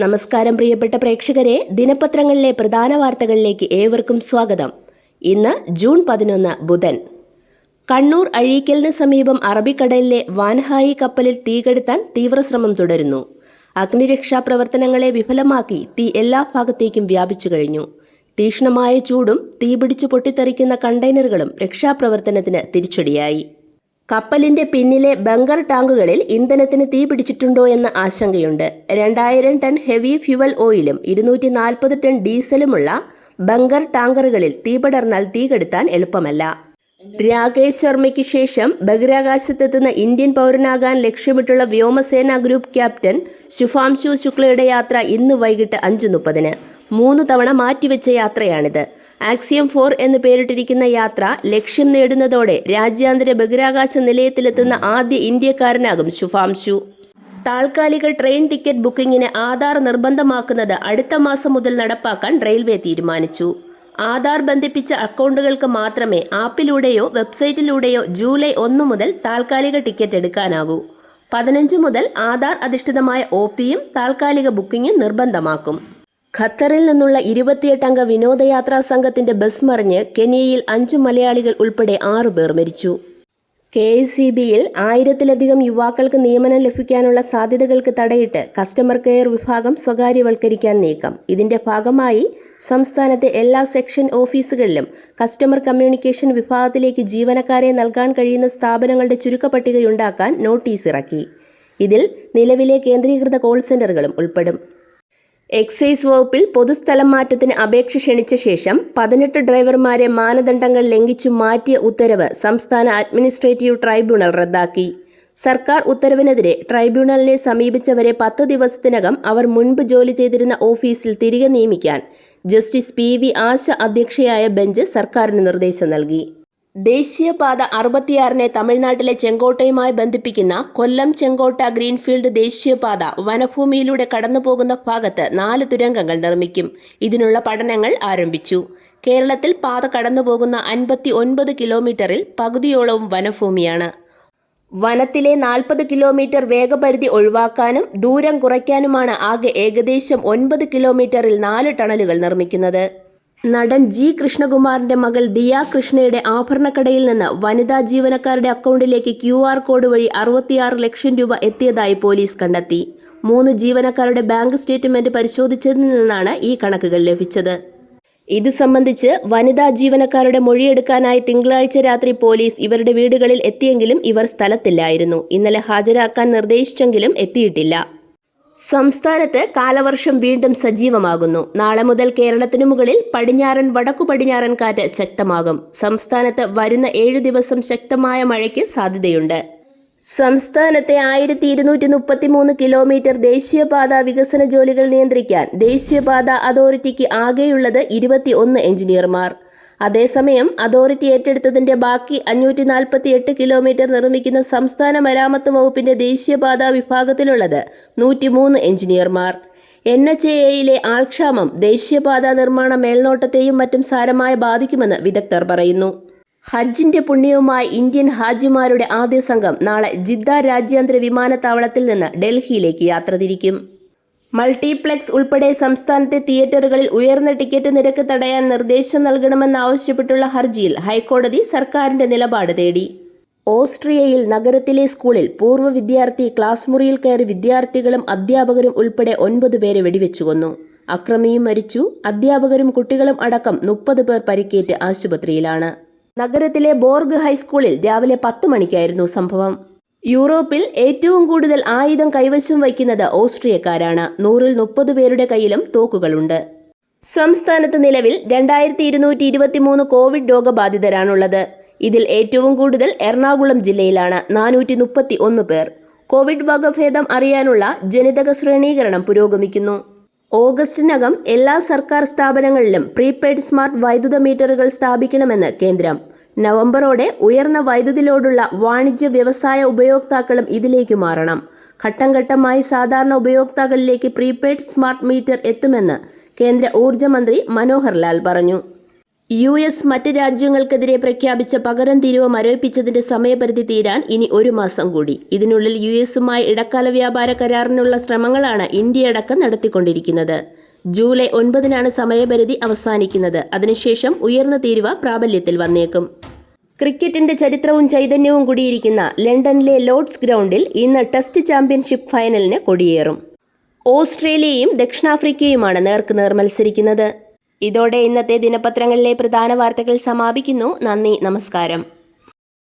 നമസ്കാരം പ്രിയപ്പെട്ട പ്രേക്ഷകരെ. ദിനപത്രങ്ങളിലെ പ്രധാന വാർത്തകളിലേക്ക് ഏവർക്കും സ്വാഗതം. ഇന്ന് ജൂൺ പതിനൊന്ന് ബുധൻ. കണ്ണൂർ അഴീക്കലിന് സമീപം അറബിക്കടലിലെ വാൻഹായി കപ്പലിൽ തീകെടുത്താൻ തീവ്രശ്രമം തുടരുന്നു. അഗ്നിരക്ഷാ പ്രവർത്തനങ്ങളെ വിഫലമാക്കി തീ എല്ലാ ഭാഗത്തേക്കും വ്യാപിച്ചു കഴിഞ്ഞു. തീക്ഷ്ണമായ ചൂടും തീപിടിച്ചു പൊട്ടിത്തെറിക്കുന്ന കണ്ടെയ്നറുകളും രക്ഷാപ്രവർത്തനത്തിന് തിരിച്ചടിയായി. കപ്പലിന്റെ പിന്നിലെ ബങ്കർ ടാങ്കുകളിൽ ഇന്ധനത്തിന് തീ പിടിച്ചിട്ടുണ്ടോ എന്ന ആശങ്കയുണ്ട്. രണ്ടായിരം ടൺ ഹെവി ഫ്യുവൽ ഓയിലും ഇരുന്നൂറ്റി നാൽപ്പത് ടൺ ഡീസലുമുള്ള ബങ്കർ ടാങ്കറുകളിൽ തീ പടർന്നാൽ തീ കെടുത്താൻ എളുപ്പമല്ല. രാകേഷ് ശർമ്മയ്ക്ക് ശേഷം ബഹിരാകാശത്തെത്തുന്ന ഇന്ത്യൻ പൗരനാകാൻ ലക്ഷ്യമിട്ടുള്ള വ്യോമസേന ഗ്രൂപ്പ് ക്യാപ്റ്റൻ ശുഭാംശു ശുക്ലയുടെ യാത്ര ഇന്ന് വൈകിട്ട് അഞ്ച് മുപ്പതിന് മൂന്ന് തവണ മാറ്റിവെച്ച യാത്രയാണിത്. ആക്സിയം ഫോർ എന്ന് പേരിട്ടിരിക്കുന്ന യാത്ര ലക്ഷ്യം നേടുന്നതോടെ രാജ്യാന്തര ബഹിരാകാശ നിലയത്തിലെത്തുന്ന ആദ്യ ഇന്ത്യക്കാരനാകും ശുഭാംശു. താൽക്കാലിക ട്രെയിൻ ടിക്കറ്റ് ബുക്കിംഗിന് ആധാർ നിർബന്ധമാക്കുന്നത് അടുത്ത മാസം മുതൽ നടപ്പാക്കാൻ റെയിൽവേ തീരുമാനിച്ചു. ആധാർ ബന്ധിപ്പിച്ച അക്കൗണ്ടുകൾക്ക് മാത്രമേ ആപ്പിലൂടെയോ വെബ്സൈറ്റിലൂടെയോ ജൂലൈ ഒന്ന് മുതൽ താൽക്കാലിക ടിക്കറ്റ് എടുക്കാനാകൂ. പതിനഞ്ച് മുതൽ ആധാർ അധിഷ്ഠിതമായ ഒ പിയും താൽക്കാലിക ബുക്കിംഗും നിർബന്ധമാക്കും. ഖത്തറിൽ നിന്നുള്ള ഇരുപത്തിയെട്ടംഗ വിനോദയാത്രാ സംഘത്തിന്റെ ബസ് മറിഞ്ഞ് കെനിയയിൽ അഞ്ചു മലയാളികൾ ഉൾപ്പെടെ ആറുപേർ മരിച്ചു. കെ എസ് സി ബിയിൽ ആയിരത്തിലധികം യുവാക്കൾക്ക് നിയമനം ലഭിക്കാനുള്ള സാധ്യതകൾക്ക് തടയിട്ട് കസ്റ്റമർ കെയർ വിഭാഗം സ്വകാര്യവൽക്കരിക്കാൻ നീക്കം. ഇതിന്റെ ഭാഗമായി സംസ്ഥാനത്തെ എല്ലാ സെക്ഷൻ ഓഫീസുകളിലും കസ്റ്റമർ കമ്മ്യൂണിക്കേഷൻ വിഭാഗത്തിലേക്ക് ജീവനക്കാരെ നൽകാൻ കഴിയുന്ന സ്ഥാപനങ്ങളുടെ ചുരുക്കപ്പട്ടികയുണ്ടാക്കാൻ നോട്ടീസ് ഇറക്കി. ഇതിൽ നിലവിലെ കേന്ദ്രീകൃത കോൾ സെന്ററുകളും ഉൾപ്പെടും. എക്സൈസ് വകുപ്പിൽ പൊതുസ്ഥലം മാറ്റത്തിന് അപേക്ഷ ക്ഷണിച്ച ശേഷം പതിനെട്ട് ഡ്രൈവർമാരെ മാനദണ്ഡങ്ങൾ ലംഘിച്ചു മാറ്റിയ ഉത്തരവ് സംസ്ഥാന അഡ്മിനിസ്ട്രേറ്റീവ് ട്രൈബ്യൂണൽ റദ്ദാക്കി. സർക്കാർ ഉത്തരവിനെതിരെ ട്രൈബ്യൂണലിനെ സമീപിച്ചവരെ പത്ത് ദിവസത്തിനകം അവർ മുൻപ് ജോലി ചെയ്തിരുന്ന ഓഫീസിൽ തിരികെ നിയമിക്കാൻ ജസ്റ്റിസ് പി വി ആശ അധ്യക്ഷയായ ബെഞ്ച് സർക്കാരിന് നിർദ്ദേശം നൽകി. ദേശീയപാത അറുപത്തിയാറിനെ തമിഴ്നാട്ടിലെ ചെങ്കോട്ടയുമായി ബന്ധിപ്പിക്കുന്ന കൊല്ലം ചെങ്കോട്ട ഗ്രീൻഫീൽഡ് ദേശീയപാത വനഭൂമിയിലൂടെ കടന്നുപോകുന്ന ഭാഗത്ത് നാല് തുരങ്കങ്ങൾ നിർമ്മിക്കും. ഇതിനുള്ള പഠനങ്ങൾ ആരംഭിച്ചു. കേരളത്തിൽ പാത കടന്നുപോകുന്ന അൻപത്തി ഒൻപത് കിലോമീറ്ററിൽ പകുതിയോളവും വനഭൂമിയാണ്. വനത്തിലെ നാൽപ്പത് കിലോമീറ്റർ വേഗപരിധി ഒഴിവാക്കാനും ദൂരം കുറയ്ക്കാനുമാണ് ആകെ ഏകദേശം ഒൻപത് കിലോമീറ്ററിൽ നാല് ടണലുകൾ നിർമ്മിക്കുന്നത്. നടൻ ജി കൃഷ്ണകുമാറിന്റെ മകൾ ദിയ കൃഷ്ണയുടെ ആഭരണക്കടയിൽ നിന്ന് വനിതാ ജീവനക്കാരുടെ അക്കൗണ്ടിലേക്ക് ക്യു ആർ കോഡ് വഴി അറുപത്തിയാറ് ലക്ഷം രൂപ എത്തിയതായി പോലീസ് കണ്ടെത്തി. മൂന്ന് ജീവനക്കാരുടെ ബാങ്ക് സ്റ്റേറ്റ്മെന്റ് പരിശോധിച്ചതിൽ നിന്നാണ് ഈ കണക്കുകൾ ലഭിച്ചത്. ഇത് സംബന്ധിച്ച് വനിതാ ജീവനക്കാരുടെ മൊഴിയെടുക്കാനായി തിങ്കളാഴ്ച രാത്രി പോലീസ് ഇവരുടെ വീടുകളിൽ എത്തിയെങ്കിലും ഇവർ സ്ഥലത്തില്ലായിരുന്നു. ഇന്നലെ ഹാജരാക്കാൻ നിർദ്ദേശിച്ചെങ്കിലും എത്തിയിട്ടില്ല. സംസ്ഥാനത്ത് കാലവർഷം വീണ്ടും സജീവമാകുന്നു. നാളെ മുതൽ കേരളത്തിനു മുകളിൽ പടിഞ്ഞാറൻ വടക്കു പടിഞ്ഞാറൻ കാറ്റ് ശക്തമാകും. സംസ്ഥാനത്ത് വരുന്ന ഏഴു ദിവസം ശക്തമായ മഴയ്ക്ക് സാധ്യതയുണ്ട്. സംസ്ഥാനത്തെ ആയിരത്തി ഇരുന്നൂറ്റി മുപ്പത്തി മൂന്ന് കിലോമീറ്റർ ദേശീയപാത വികസന ജോലികൾ നിയന്ത്രിക്കാൻ ദേശീയപാത അതോറിറ്റിക്ക് ആകെയുള്ളത് ഇരുപത്തി ഒന്ന് എഞ്ചിനീയർമാർ. അതേസമയം അതോറിറ്റി ഏറ്റെടുത്തതിന്റെ ബാക്കി അഞ്ഞൂറ്റി നാൽപ്പത്തി എട്ട് കിലോമീറ്റർ നിർമ്മിക്കുന്ന സംസ്ഥാന മരാമത്ത് വകുപ്പിന്റെ ദേശീയപാതാ വിഭാഗത്തിലുള്ളത് നൂറ്റിമൂന്ന് എഞ്ചിനീയർമാർ. എൻ എച്ച് എയിലെ ആൾക്ഷാമം ദേശീയപാതാ നിർമ്മാണ മേൽനോട്ടത്തെയും മറ്റും സാരമായി ബാധിക്കുമെന്ന് വിദഗ്ധർ പറയുന്നു. ഹജ്ജിന്റെ പുണ്യവുമായി ഇന്ത്യൻ ഹാജിമാരുടെ ആദ്യ സംഘം നാളെ ജിദ്ദ രാജ്യാന്തര വിമാനത്താവളത്തിൽ നിന്ന് ഡൽഹിയിലേക്ക് യാത്ര തിരിക്കും. മൾട്ടിപ്ലെക്സ് ഉൾപ്പെടെ സംസ്ഥാനത്തെ തിയേറ്ററുകളിൽ ഉയർന്ന ടിക്കറ്റ് നിരക്ക് തടയാൻ നിർദ്ദേശം നൽകണമെന്നാവശ്യപ്പെട്ടുള്ള ഹർജിയിൽ ഹൈക്കോടതി സർക്കാരിന്റെ നിലപാട് തേടി. ഓസ്ട്രിയയിൽ നഗരത്തിലെ സ്കൂളിൽ പൂർവ വിദ്യാർത്ഥി ക്ലാസ് മുറിയിൽ കയറി വിദ്യാർത്ഥികളും അധ്യാപകരും ഉൾപ്പെടെ ഒൻപത് പേരെ വെടിവെച്ചു കൊന്നു. അക്രമിയും മരിച്ചു. അധ്യാപകരും കുട്ടികളും അടക്കം മുപ്പത് പേർ പരിക്കേറ്റ് ആശുപത്രിയിലാണ്. നഗരത്തിലെ ബോർഗ് ഹൈസ്കൂളിൽ രാവിലെ പത്ത് മണിക്കായിരുന്നു സംഭവം. യൂറോപ്പിൽ ഏറ്റവും കൂടുതൽ ആയുധം കൈവശം വയ്ക്കുന്നത് ഓസ്ട്രിയക്കാരാണ്. നൂറിൽ മുപ്പത് പേരുടെ കയ്യിലും തോക്കുകളുണ്ട്. സംസ്ഥാനത്ത് നിലവിൽ രണ്ടായിരത്തി ഇരുന്നൂറ്റി ഇരുപത്തിമൂന്ന് കോവിഡ് രോഗബാധിതരാണുള്ളത്. ഇതിൽ ഏറ്റവും കൂടുതൽ എറണാകുളം ജില്ലയിലാണ് നാനൂറ്റി മുപ്പത്തി ഒന്ന് പേർ. കോവിഡ് വകഭേദം അറിയാനുള്ള ജനിതക ശ്രേണീകരണം പുരോഗമിക്കുന്നു. ഓഗസ്റ്റിനകം എല്ലാ സർക്കാർ സ്ഥാപനങ്ങളിലും പ്രീപെയ്ഡ് സ്മാർട്ട് വൈദ്യുത മീറ്ററുകൾ സ്ഥാപിക്കണമെന്ന് കേന്ദ്രം നവംബറോടെ ഉയർന്ന വൈദ്യുതി ലോഡുള്ള വാണിജ്യ വ്യവസായ ഉപയോക്താക്കളും ഇതിലേക്ക് മാറണം. ഘട്ടം ഘട്ടമായി സാധാരണ ഉപയോക്താക്കളിലേക്ക് പ്രീപെയ്ഡ് സ്മാർട്ട് മീറ്റർ എത്തുമെന്ന് കേന്ദ്ര ഊർജ മന്ത്രി മനോഹർ ലാൽ പറഞ്ഞു. യു എസ് മറ്റ് രാജ്യങ്ങൾക്കെതിരെ പ്രഖ്യാപിച്ച പകരം തീരുവ മരവിപ്പിച്ചതിന്റെ സമയപരിധി തീരാൻ ഇനി ഒരു മാസം കൂടി. ഇതിനുള്ളിൽ യു എസുമായി ഇടക്കാല വ്യാപാര കരാറിനുള്ള ശ്രമങ്ങളാണ് ഇന്ത്യയടക്കം നടത്തിക്കൊണ്ടിരിക്കുന്നത്. ജൂലൈ ഒൻപതിനാണ് സമയപരിധി അവസാനിക്കുന്നത്. അതിനുശേഷം ഉയർന്ന തീരുവ പ്രാബല്യത്തിൽ വന്നേക്കും. ക്രിക്കറ്റിന്റെ ചരിത്രവും ചൈതന്യവും കൂടിയിരിക്കുന്ന ലണ്ടനിലെ ലോർഡ്സ് ഗ്രൗണ്ടിൽ ഇന്ന് ടെസ്റ്റ് ചാമ്പ്യൻഷിപ്പ് ഫൈനലിന് കൊടിയേറും. ഓസ്ട്രേലിയയും ദക്ഷിണാഫ്രിക്കയുമാണ് നേർക്കുനേർ മത്സരിക്കുന്നത്. ഇതോടെ ഇന്നത്തെ ദിനപത്രങ്ങളിലെ പ്രധാന വാർത്തകൾ സമാപിക്കുന്നു. നന്ദി നമസ്കാരം.